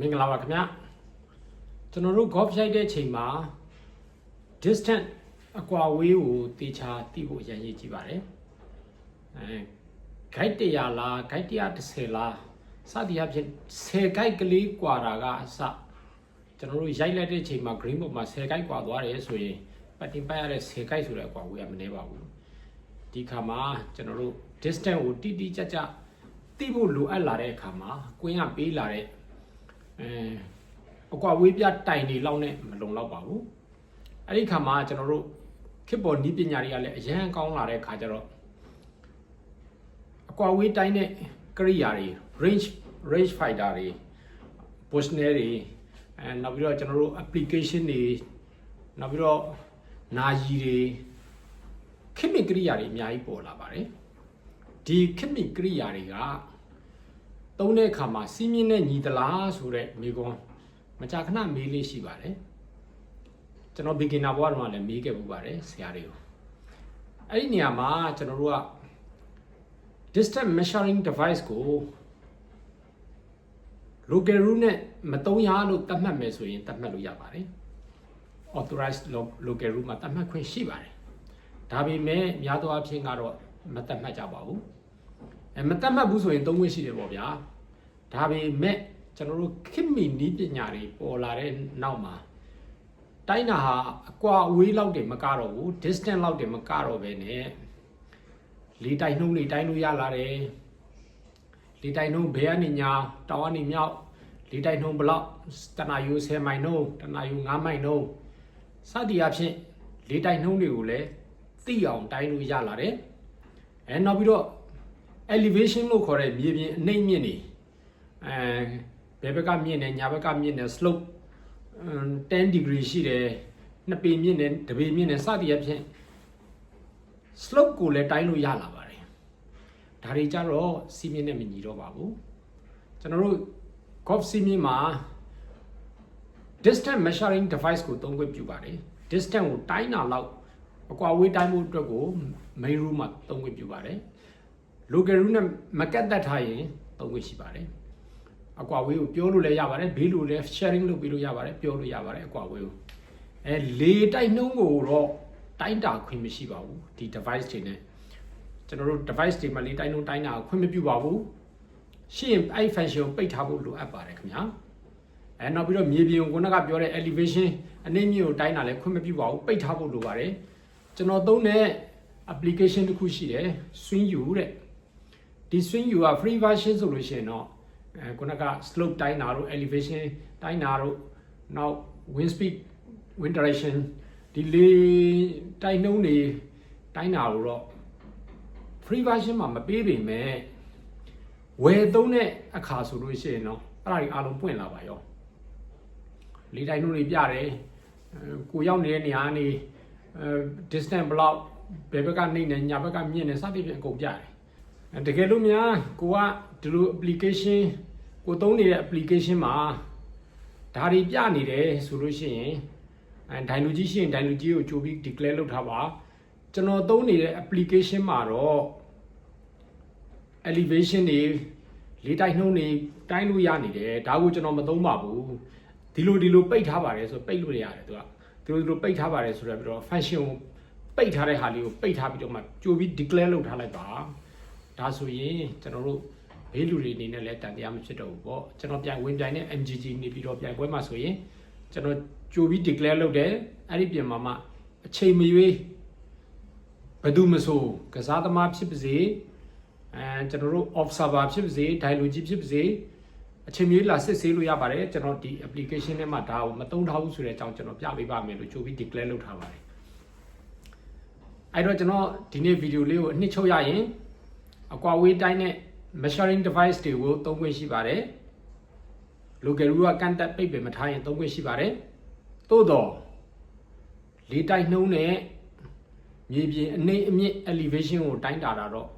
မင်္ဂလာပါခင်ဗျာကျွန်တော်တို့ golf ရိုက်တဲ့အချိန်မှာ distant အကွာဝေးကိုတေချာသိဖို့အရင်ရေးကြည့်ပါတယ်အဲ guide 100လား guide 130လားစသည်အဖြစ်10 guide ကလေးကွာတာကအစကျွန်တော်တို့ရိုက်လိုက်တဲ့အချိန်မှာ green book မှာ10 guide ကွာသွားတယ်ဆိုရင်ပတ်တင်ပတ်ရတဲ့10 guide ဆိုတဲ့အကွာဝေးကမနေပါဘူးဒီခါမှာကျွန်တော်တို့ distant ကိုတိတိကျကျသိဖို့လိုအပ်လာတဲ့အခါမှာကွင်းကပေးလာတဲ့ အဲအကွာဝေးပြတိုင်နေလောက်နဲ့မလုံလောက်ပါဘူးအဲ့ဒီခါမှာကျွန်တော်တို့ခေတ်ပေါ်နီးပညာတွေကလည်းအရန်ကောင်းလာတဲ့ခါကျတော့အကွာဝေးတိုင်းတဲ့ကရိယာတွေ range range fighter တွေ Bushnell တွေအဲနောက်ပြီးတော့ကျွန်တော်တို့ application တွေနောက်ပြီးတော့နာယီတွေခေတ်မီကရိယာတွေအများကြီးပေါ်လာပါတယ်ဒီခေတ်မီကရိယာတွေက သုံးတဲ့အခါမှာစီးမြင့်နဲ့ညီသလားဆိုတဲ့မိကွန်းမကြာခဏမေးလေးရှိပါတယ်ကျွန်တော် beginner ဘဝတုန်းကလည်းမေးခဲ့ပူပါတယ်ဆရာတွေကိုအဲ့ဒီနေရာမှာကျွန်တော်တို့က distance measuring device ကို local rule နဲ့မတုံးရလို့သတ်မှတ်မယ်ဆိုရင်သတ်မှတ်လို့ရပါတယ် authorized local rule မှာသတ်မှတ်ခွင့်ရှိပါတယ်ဒါပေမဲ့များသောအားဖြင့်ကတော့မသတ်မှတ်ကြပါဘူး အဲမတတ်မှတ်ဘူးဆိုရင်သုံးခွင့်ရှိတယ်ပေါ့ဗျာဒါပေမဲ့ကျွန်တော်တို့ခင်မီနီးပညာတွေပေါ်လာတဲ့နောက်မှာတိုင်းတာဟာအကွာအဝေးလောက်တယ်မကတော့ဘူး distance လောက်တယ်မကတော့ပဲねလေတိုက်နှုံးလေးတိုင်းလို့ရလာတယ်လေတိုက်နှုံးဘယ်ကနေညာတောင်ကနေမြောက်လေတိုက်နှုံးဘလောက်တနာယူ10မိုင်နှုံးတနာယူ9မိုင်နှုံးစသည်အဖြစ်လေတိုက်နှုံးတွေကိုလည်းသိအောင်တိုင်းလို့ရလာတယ်အဲနောက်ပြီးတော့ elevation လို့ခေါ်တဲ့မြေပြင်အနှိမ့်မြင့်နေအဲဘယ်ဘက်ကမြင့်နေညာဘက်ကမြင့်နေ slope 10 degree ရှိတယ်နှစ်ပေမြင့်နေတစ်ပေမြင့်နေစသည်အဖြစ် slope ကိုလည်းတိုင်းလို့ရလာပါတယ်ဒါတွေကြတော့စီးမြင့်နဲ့မညီတော့ပါဘူးကျွန်တော်တို့ golf စီးမြင့်မှာ distance measuring device ကိုသုံးခွင့်ပြုပါတယ် distance ကိုတိုင်းတာလောက်အကွာဝေးတိုင်းဖို့အတွက်ကို main room မှာသုံးခွင့်ပြုပါတယ် local rule နဲ့မကတ်သက်ထားရင်သုံးခွင့်ရှိပါတယ်အကွာဝေးကိုပြောလို့လည်းရပါတယ်ဘေးလိုလည်း sharing လုပ်ပြီးလို့ရပါတယ်ပြောလို့ရပါတယ်အကွာဝေးကိုအဲလေတိုက်နှုံးကိုတော့တိုင်းတာခွင့်မရှိပါဘူးဒီ device တွေနဲ့ကျွန်တော်တို့ device တွေမှာလေတိုက်နှုံးတိုင်းတာခွင့်မပြုပါဘူးရှင်းအဲ့ function ကိုပိတ်ထားဖို့လိုအပ်ပါတယ်ခင်ဗျာအဲနောက်ပြီးတော့မြေပြင်ကိုခုနကပြောတဲ့ elevation အနေမြင့်ကိုတိုင်းတာလည်းခွင့်မပြုပါဘူးပိတ်ထားဖို့လိုပါတယ်ကျွန်တော်သုံးတဲ့ application တစ်ခုရှိတယ် swing u တဲ့ ဒီ swing u က free version ဆိုလို့ရှိရင်တော့အဲခုနက slope တိုင်းတာတို့ elevation တိုင်းတာတို့နောက် wind speed wind direction ဒီလေတိုင်းနှုံးတွေတိုင်းတာကိုတော့ free version မှာမပေးပေမဲ့ဝယ်သုံးတဲ့အခါဆိုလို့ရှိရင်တော့အဲ့ဒါတွေအားလုံးပွင့်လာပါရောလေတိုင်းနှုံးတွေပြတယ်အဲကိုရောက်နေတဲ့နေရာကနေအဲ distance ဘယ်လောက်ဘယ်ဘက်ကနေနေညာဘက်ကမြင့်နေစသဖြင့်အကုန်ပြတယ်အဲ တကယ်လို့များကိုကဒီလို application ကိုသုံးနေတဲ့ application မှာဒါတွေပြနေတယ်ဆိုလို့ရှိရင်အဲဒိုင်လူကြီးရှိရင်ဒိုင်လူကြီးကိုကြိုပြီး declare လုပ်ထားပါကျွန်တော်သုံးနေတဲ့ application မှာတော့ elevation တွေလေတိုက်နှုံးတွေတိုင်းလို့ရနေတယ်ဒါကိုကျွန်တော်မသုံးပါဘူးဒီလိုဒီလိုပိတ်ထားပါတယ်ဆိုပိတ်လို့ရတယ်သူကဒီလိုဒီလိုပိတ်ထားပါတယ်ဆိုတော့ပြီးတော့ function ကိုပိတ်ထားတဲ့ဟာလေးကိုပိတ်ထားပြီးတော့မှကြိုပြီး declare လုပ်ထားလိုက်ပါ ဒါဆိုရင်ကျွန်တော်တို့ဘေးလူတွေအနေနဲ့လည်းတန်တရားမဖြစ်တော့ဘူးပေါ့ကျွန်တော်ပြန်ဝင်ပြိုင်တဲ့ MGG နေပြီးတော့ပြိုင်ပွဲမှာဆိုရင်ကျွန်တော်ကြိုပြီး declare လုပ်တယ်အဲ့ဒီပြင်မှာမှအချိန်မရွေးဘယ်သူမဆိုကစားသမားဖြစ်ပါစေအဲကျွန်တော်တို့ observer ဖြစ်ပါစေ dialogue ဖြစ်ပါစေအချိန်မြေးလာစစ်ဆေးလို့ရပါတယ်ကျွန်တော်ဒီ application ထဲမှာဒါကိုမသုံးထားဘူးဆိုတဲ့အကြောင်းကျွန်တော်ပြပေးပါမယ်လို့ကြိုပြီး declare လုပ်ထားပါတယ်အဲ့တော့ကျွန်တော်ဒီနေ့ဗီဒီယိုလေးကိုအနှစ်ချုပ်ရရင် အကွာဝေးတိုင်းနဲ့ measuring device တွေကိုသုံးခွင့်ရှိပါတယ် local rule ကကန့်တက်ပိတ်ပင်မထားရင်သုံးခွင့်ရှိပါတယ်သို့တော့လေတိုက်နှုံးနဲ့မြေပြင်အနေအမြင့် elevation ကိုတိုင်းတာတာတော့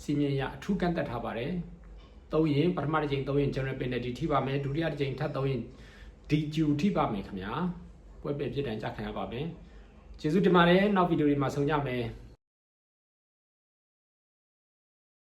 စီမင်းရအထူးကန့်တက်ထားပါတယ်သုံးရင်ပထမတစ်ချိန်သုံးရင် general penalty ထိပါမယ်ဒုတိယတစ်ချိန်ထပ်သုံးရင် DQ ထိပါမယ်ခင်ဗျာပွဲပယ်ပြစ်ဒဏ်ကြခံရပါမယ်ကျေးဇူးတင်ပါတယ်နောက်ဗီဒီယိုတွေမှာဆုံကြမယ်